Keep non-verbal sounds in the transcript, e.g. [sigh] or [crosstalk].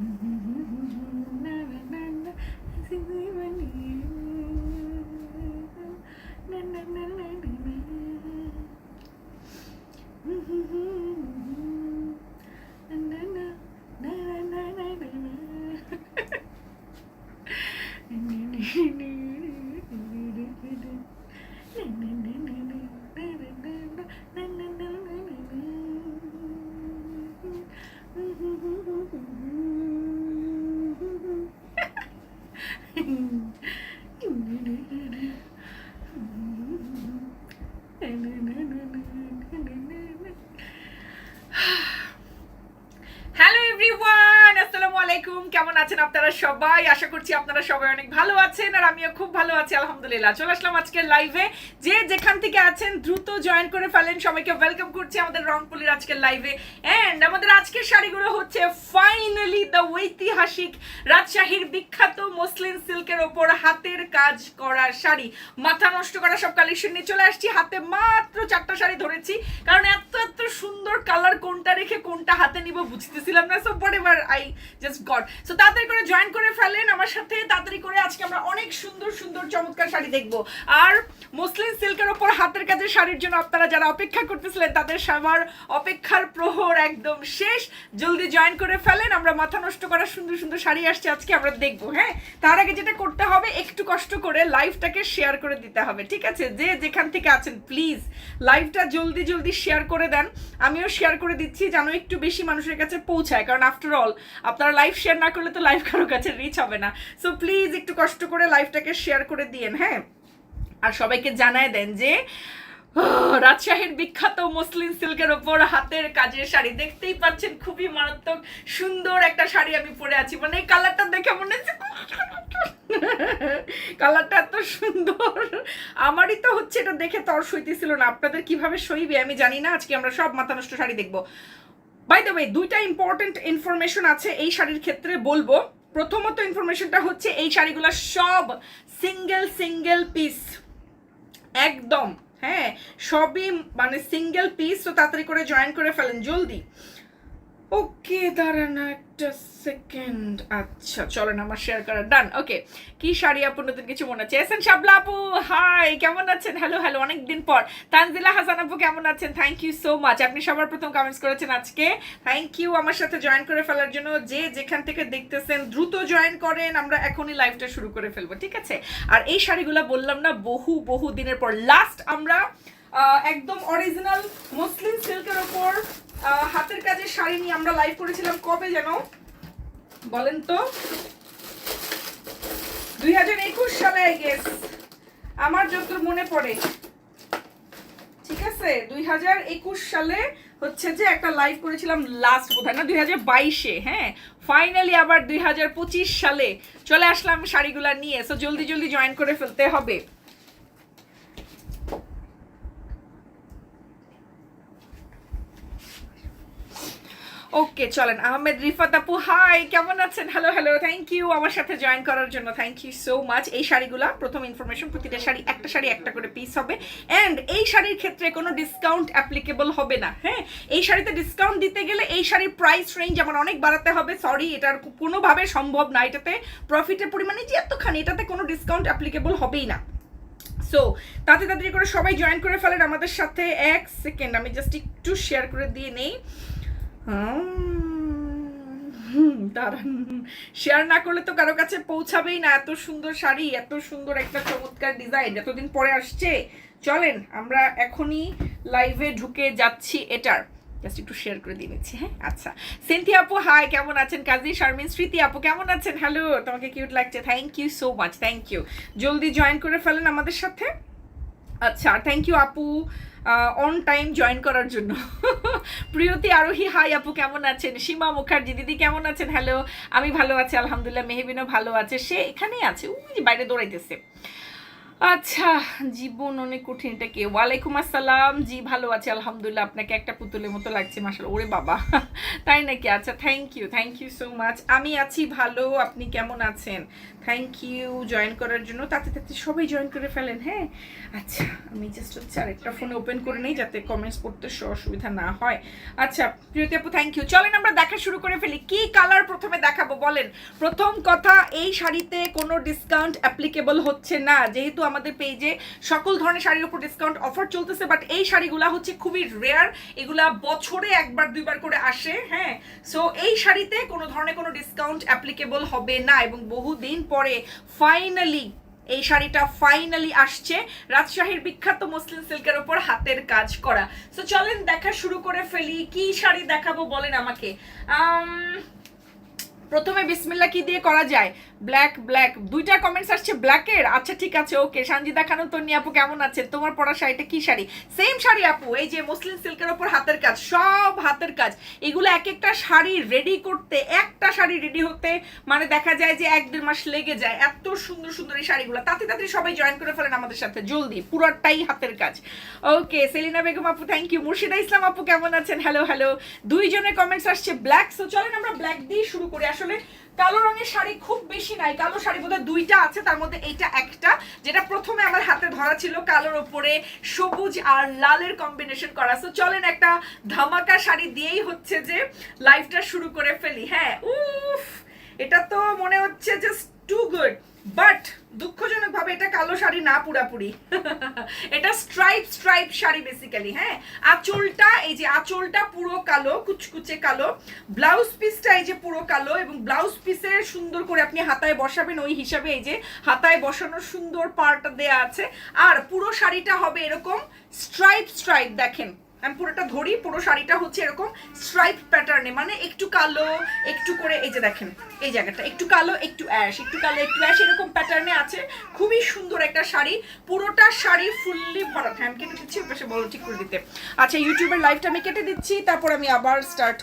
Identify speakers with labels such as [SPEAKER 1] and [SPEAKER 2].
[SPEAKER 1] Mm-hmm. and then and then আলাইকুম, কেমন আছেন আপনারা সবাই? আশা করছি আপনারা সবাই অনেক ভালো আছেন আর আমিও খুব ভালো আছি, আলহামদুলিল্লাহ। চলে আসলাম আজকের লাইভে যে যেখান থেকে আছেন, দ্রুত জয়েন করে ফেলেন। সবাইকে ওয়েলকাম করছি আমাদের রংপুলের আজকের লাইভে এন্ড আমাদের আজকের শাড়িগুলো হচ্ছে ফাইনালি দ্য ঐতিহাসিক রাজশাহীর বিখ্যাত মসলিন সিল্কের ওপর হাতের কাজ করা শাড়ি। মাথা নষ্ট করা সব কালেকশন নিয়ে চলে আসছি। হাতে মাত্র চারটা শাড়ি ধরেছি। কারণ এত এত সুন্দর কালার কোনটা রেখে কোনটা হাতে নিব বুঝতেছিলাম না। So whatever I just got so তাড়াতাড়ি করে জয়েন করে ফেলেন আমার সাথে। তাড়াতাড়ি করে আজকে আমরা অনেক সুন্দর সুন্দর, চমৎকার শাড়ি দেখব। আর মুসলিম সিল্কের ওপর হাতের কাজের শাড়ির জন্য আপনারা যারা অপেক্ষা করতেছিলেন, তাদের সবার অপেক্ষার প্রহর একদম শেষ। জলদি জয়েন করে ফেলেন। আমরা মাথা নষ্ট করা সুন্দর সুন্দর শাড়ি আসছে আজকে, আমরা হ্যাঁ? তার আগে যেটা করতে হবে, একটু কষ্ট করে লাইভটাকে শেয়ার করে দিতে হবে, ঠিক আছে? যে যেখান থেকে আছেন প্লিজ লাইভটা জলদি জলদি শেয়ার করে দেন। আমিও শেয়ার করে দিচ্ছি, যেন একটু বেশি মানুষের কাছে পৌঁছায়। কারণ আফটার অল আপনারা লাইভ শেয়ার না করলে তো লাইভ কারও কাছে রিচ হবে না। সো প্লিজ একটু কষ্ট করে লাইভটাকে শেয়ার করে দিয়েন হ্যাঁ? আর সবাইকে জানায় দেন যে রাজশাহীর বিখ্যাত মুসলিম সিল্কের ওপর হাতের কাজের শাড়ি। দেখতেই পাচ্ছেন, খুবই মারাত্মক সুন্দর একটা শাড়ি আমি পরে আছি। মানে এই কালারটা দেখে মনে হচ্ছে কালারটা এত সুন্দর। আমারই তো হচ্ছে এটা দেখে তর সইতেছিল না। আপনাদের কীভাবে সইবে আমি জানি না। আজকে আমরা সব মাথা নষ্ট শাড়ি দেখব। বাই দ্য ওয়ে দুইটা ইম্পর্টেন্ট ইনফরমেশন আছে এই শাড়ির ক্ষেত্রে বলব। প্রথমত ইনফরমেশনটা হচ্ছে এই শাড়িগুলো সব সিঙ্গেল সিঙ্গেল পিস একদম হ্যাঁ সবই মানে সিঙ্গেল পিস তো তাড়াতাড়ি করে জয়েন করে ফেলেন, জলদি। ওকে, দাঁড়ান একটা সেকেন্ড আচ্ছা চলেন, আমার শেয়ার করা ডান ওকে, কি শাড়ি আপু, নতুন কিছু মনে আছে এসেন শাবলা আপু হাই কেমন আছেন? হ্যালো হ্যালো অনেক দিন পর। তানজিলা হাসান আপু, কেমন আছেন? থ্যাংক ইউ সো মাচ আপনি সবার প্রথম কমেন্টস করেছেন আজকে। থ্যাংক ইউ আমার সাথে জয়েন করে ফেলার জন্য। যে যেখান থেকে দেখতেছেন, দ্রুত জয়েন করেন। আমরা এখনই লাইভটা শুরু করে ফেলব, ঠিক আছে? আর এই শাড়িগুলো বললাম না, বহু বহু দিনের পর। লাস্ট আমরা একদম অরিজিনাল মুসলিম সিল্কের ওপর হাতের কাজের শাড়ি নিয়ে আমরা লাইভ করেছিলাম কবে যেন? বলেন তো। দুই হাজার একুশ সালে আই গেস আমার যতদূর মনে পড়ে। ঠিক আছে? দুই হাজার একুশ সালে হচ্ছে যে একটা লাইভ করেছিলাম লাস্ট বোধহয়, না? দুই হাজার বাইশে হ্যাঁ? ফাইনালি আবার দুই হাজার পঁচিশ সালে চলে আসলাম শাড়িগুলা নিয়ে। সো জলদি জলদি জয়েন করে ফেলতে হবে। ওকে চলেন, আহমেদ, রিফাত আপু হাই কেমন আছেন? হ্যালো হ্যালো থ্যাংক ইউ আমার সাথে জয়েন করার জন্য থ্যাংক ইউ সো মাচ এই শাড়িগুলো, প্রথম ইনফরমেশন প্রতিটা শাড়ি, একটা শাড়ি, একটা করে পিস হবে। অ্যান্ড এই শাড়ির ক্ষেত্রে কোনো ডিসকাউন্ট অ্যাপ্লিকেবল হবে না হ্যাঁ? এই শাড়িতে ডিসকাউন্ট দিতে গেলে এই শাড়ির প্রাইস রেঞ্জ আমার অনেক বাড়াতে হবে সরি এটার কোনোভাবে সম্ভব না। এটাতে প্রফিটের পরিমাণে যে এতখানি, এটাতে কোনো ডিসকাউন্ট অ্যাপ্লিকেবল হবেই না। সো তাতে তাড়াতাড়ি করে সবাই জয়েন করে ফেলেন আমাদের সাথে। এক সেকেন্ড আমি জাস্ট একটু শেয়ার করে দিয়ে নেই। [laughs] দাঁড়ান। শেয়ার না করলে তো কারও কাছে পৌঁছাবেই না। এত সুন্দর শাড়ি, এত সুন্দর একটা চমৎকার ডিজাইন এতদিন পরে আসছে। চলেন, আমরা এখনই লাইভে ঢুকে যাচ্ছি এটার। জাস্ট একটু শেয়ার করে দিয়ে নিচ্ছি হ্যাঁ? আচ্ছা। সিনথি আপু হাই কেমন আছেন? কাজী শারমিন, স্মৃতি আপু, কেমন আছেন? হ্যালো তোমাকে কিউট লাগছে। Thank you so much thank you জলদি জয়েন করে ফেলেন আমাদের সাথে। আচ্ছা থ্যাংক ইউ আপু। অন টাইম জয়েন করার জন্য। [laughs] প্রিয়তি, আরোহী হাই আপু, কেমন আছেন? সীমা মুখার্জি, দিদি কেমন আছেন? হ্যালো আমি ভালো আছি, আলহামদুলিল্লাহ, মেহবিনও ভালো আছে, সে এখানেই আছে, ওই যে বাইরে দৌড়াইতেছে। আচ্ছা জীবন অনেক কঠিন, এটা কে? ওয়ালাইকুম আসসালাম। জি, ভালো আছি, আলহামদুলিল্লাহ। আপনাকে একটা পুতুলের মতো লাগছে মাসাল ওরে বাবা। [laughs] তাই নাকি? আচ্ছা thank you thank you so much আমি আছি ভালো, আপনি কেমন আছেন? থ্যাংক ইউ জয়েন করার জন্য। তাতে তাতে সবাই জয়েন করে ফেলেন হ্যাঁ? আচ্ছা আমি জাস্ট হচ্ছে আরেকটা ফোনে ওপেন করে নিই, যাতে কমেন্টস পড়তে অসুবিধা না হয়। আচ্ছা প্রিয়তি আপু থ্যাংক ইউ চলেন, আমরা দেখা শুরু করে ফেলি। কি কালার প্রথমে দেখাবো, বলেন? প্রথম কথা, এই শাড়িতে কোনো ডিসকাউন্ট অ্যাপ্লিকেবল হচ্ছে না। যেহেতু আমাদের পেজে সকল ধরনের শাড়ির উপর ডিসকাউন্ট অফার চলতেছে বাট এই শাড়িগুলা হচ্ছে খুবই রেয়ার এগুলা বছরে একবার দুইবার করে আসে হ্যাঁ? সো এই শাড়িতে কোনো ধরনের কোনো ডিসকাউন্ট অ্যাপ্লিকেবল হবে না এবং বহুদিন পরে ফাইনালি এই শাড়িটা ফাইনালি আসছে রাজশাহীর বিখ্যাত মুসলিম সিল্কের উপর হাতের কাজ করা। সো চলেন দেখা শুরু করে ফেলি কি শাড়ি দেখাবো বলেন আমাকে? আম, প্রথমে বিসমিল্লা কি দিয়ে করা যায়? ব্ল্যাক ব্ল্যাক দুইটা কমেন্টস আসছে ব্ল্যাকের আচ্ছা ঠিক আছে ওকে সানজিদা খানম, তন্নি আপু কেমন আছে তোমার পরা শাড়িটা কি শাড়ি? সেম শাড়ি আপু, এই যে মুসলিম সিল্কের ওপর হাতের কাজ, সব হাতের কাজ। এগুলো এক একটা শাড়ি রেডি করতে, একটা শাড়ি রেডি হতে মানে দেখা যায় যে এক দেড় মাস লেগে যায়। এত সুন্দর সুন্দর এই শাড়িগুলো। তাতে তাতে সবাই জয়েন করে ফেলেন আমাদের সাথে, জলদি। পুরোটাই হাতের কাজ। ওকে সেলিনা বেগম আপু থ্যাংক ইউ মুর্শিদা ইসলাম আপু কেমন আছেন? হ্যালো হ্যালো দুইজনের কমেন্টস আসছে ব্ল্যাক সো চলেন আমরা ব্ল্যাক দিয়ে শুরু করি। আসলে কালো রঙের শাড়ি খুব বেশি নাই। কালো শাড়ি বোধহয় দুইটা আছে, তার মধ্যে এইটা একটা, যেটা প্রথমে আমার হাতে ধরা ছিল কালোর ওপরে সবুজ আর লালের কম্বিনেশন করা। সো চলেন একটা ধামাকা শাড়ি দিয়েই হচ্ছে যে লাইফটা শুরু করে ফেলি। হ্যাঁ উফ, এটা তো মনে হচ্ছে জাস্ট টু গুড বাট দুঃখজনক এটা কালো শাড়ি না পুরাপুরি। এটা স্ট্রাইপ স্ট্রাইপ শাড়ি বেসিক্যালি হ্যাঁ? আঁচলটা, এই যে আঁচলটা পুরো কালো, কুচকুচে কালো। ব্লাউজ পিসটা এই যে পুরো কালো এবং ব্লাউজ পিসের সুন্দর করে আপনি হাতায় বসাবেন, ওই হিসাবে এই যে হাতায় বসানোর সুন্দর পার্টটা দেয়া আছে। আর পুরো শাড়িটা হবে এরকম স্ট্রাইপ স্ট্রাইপ দেখেন। আমি পুরোটা ধরি, পুরো শাড়িটা হচ্ছে এরকম স্ট্রাইপ প্যাটার্নে মানে একটু কালো, একটু করে, এই যে দেখেন, এই জায়গাটা, একটু কালো, একটু অ্যাশ একটু কালো, একটু অ্যাশ এরকম প্যাটার্নে আছে। খুবই সুন্দর একটা শাড়ি। পুরোটা শাড়ি ফুললি ভরা হ্যাঁ আমি কেটে দিচ্ছি পাশে বলো ঠিক করে দিতে। আচ্ছা ইউটিউবের লাইভটা আমি কেটে দিচ্ছি, তারপর আমি আবার স্টার্ট